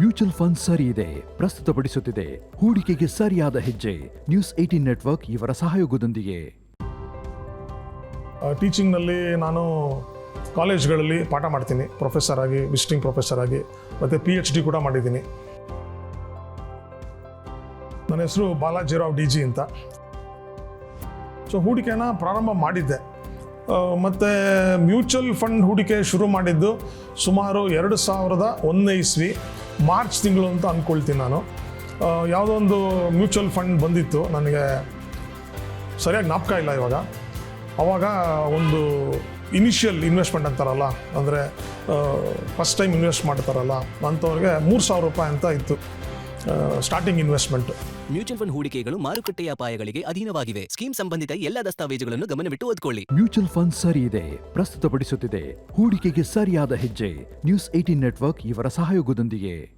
Mutual fund ಸರಿ ಇದೆ, ಪ್ರಸ್ತುತಪಡಿಸುತ್ತಿದೆ. ಹೂಡಿಕೆಗೆ ಸರಿಯಾದ ಹೆಜ್ಜೆ. ನ್ಯೂಸ್ ಏಟೀನ್ ನೆಟ್ವರ್ಕ್ ಇವರ ಸಹಯೋಗದೊಂದಿಗೆ. ಟೀಚಿಂಗ್ನಲ್ಲಿ ನಾನು ಕಾಲೇಜ್ಗಳಲ್ಲಿ ಪಾಠ ಮಾಡ್ತೀನಿ. ಪ್ರೊಫೆಸರ್ ಆಗಿ, ವಿಸಿಟಿಂಗ್ ಪ್ರೊಫೆಸರ್ ಆಗಿ, ಮತ್ತು ಪಿ ಎಚ್ ಡಿ ಕೂಡ ಮಾಡಿದ್ದೀನಿ. ನನ್ನ ಹೆಸರು ಬಾಲಾಜಿರಾವ್ ಡಿ ಜಿ ಅಂತ. ಸೊ ಹೂಡಿಕೆನ ಪ್ರಾರಂಭ ಮಾಡಿದ್ದೆ. ಮತ್ತು ಮ್ಯೂಚುವಲ್ ಫಂಡ್ ಹೂಡಿಕೆ ಶುರು ಮಾಡಿದ್ದು ಸುಮಾರು ಎರಡು ಸಾವಿರದ ಒಂದನೇ ಇಸ್ವಿ. ಮಾರ್ಚ್ ತಿಂಗಳು ಅಂತ ಅಂದ್ಕೊಳ್ತೀನಿ ನಾನು. ಯಾವುದೋ ಒಂದು ಮ್ಯೂಚುವಲ್ ಫಂಡ್ ಬಂದಿತ್ತು. ನನಗೆ ಸರಿಯಾಗಿ ಜ್ಞಾಪಕ ಇಲ್ಲ ಇವಾಗ. ಆವಾಗ ಒಂದು ಇನಿಷಿಯಲ್ ಇನ್ವೆಸ್ಟ್ಮೆಂಟ್ ಅಂತಾರಲ್ಲ, ಅಂದರೆ ಫಸ್ಟ್ ಟೈಮ್ ಇನ್ವೆಸ್ಟ್ ಮಾಡ್ತಾರಲ್ಲ ಅಂಥವ್ರಿಗೆ ಮೂರು ಸಾವಿರ ರೂಪಾಯಿ ಅಂತ ಇತ್ತು. ಸ್ಟಾರ್ಟಿಂಗ್ ಇನ್ವೆಸ್ಟ್ಮೆಂಟ್ ಮ್ಯೂಚುವಲ್ ಫಂಡ್ ಹೂಡಿಕೆಗಳು ಮಾರುಕಟ್ಟೆಯ ಅಪಾಯಗಳಿಗೆ ಅಧೀನವಾಗಿವೆ. ಸ್ಕೀಮ್ ಸಂಬಂಧಿತ ಎಲ್ಲ ದಸ್ತಾವೇಜುಗಳನ್ನು ಗಮನವಿಟ್ಟು ಓದ್ಕೊಳ್ಳಿ. ಮ್ಯೂಚುವಲ್ ಫಂಡ್ ಸರಿ ಇದೆ ಪ್ರಸ್ತುತಪಡಿಸುತ್ತಿದೆ. ಹೂಡಿಕೆಗೆ ಸರಿಯಾದ ಹೆಜ್ಜೆ. ನ್ಯೂಸ್ ಏಟೀನ್ ನೆಟ್ವರ್ಕ್ ಇವರ ಸಹಯೋಗದೊಂದಿಗೆ.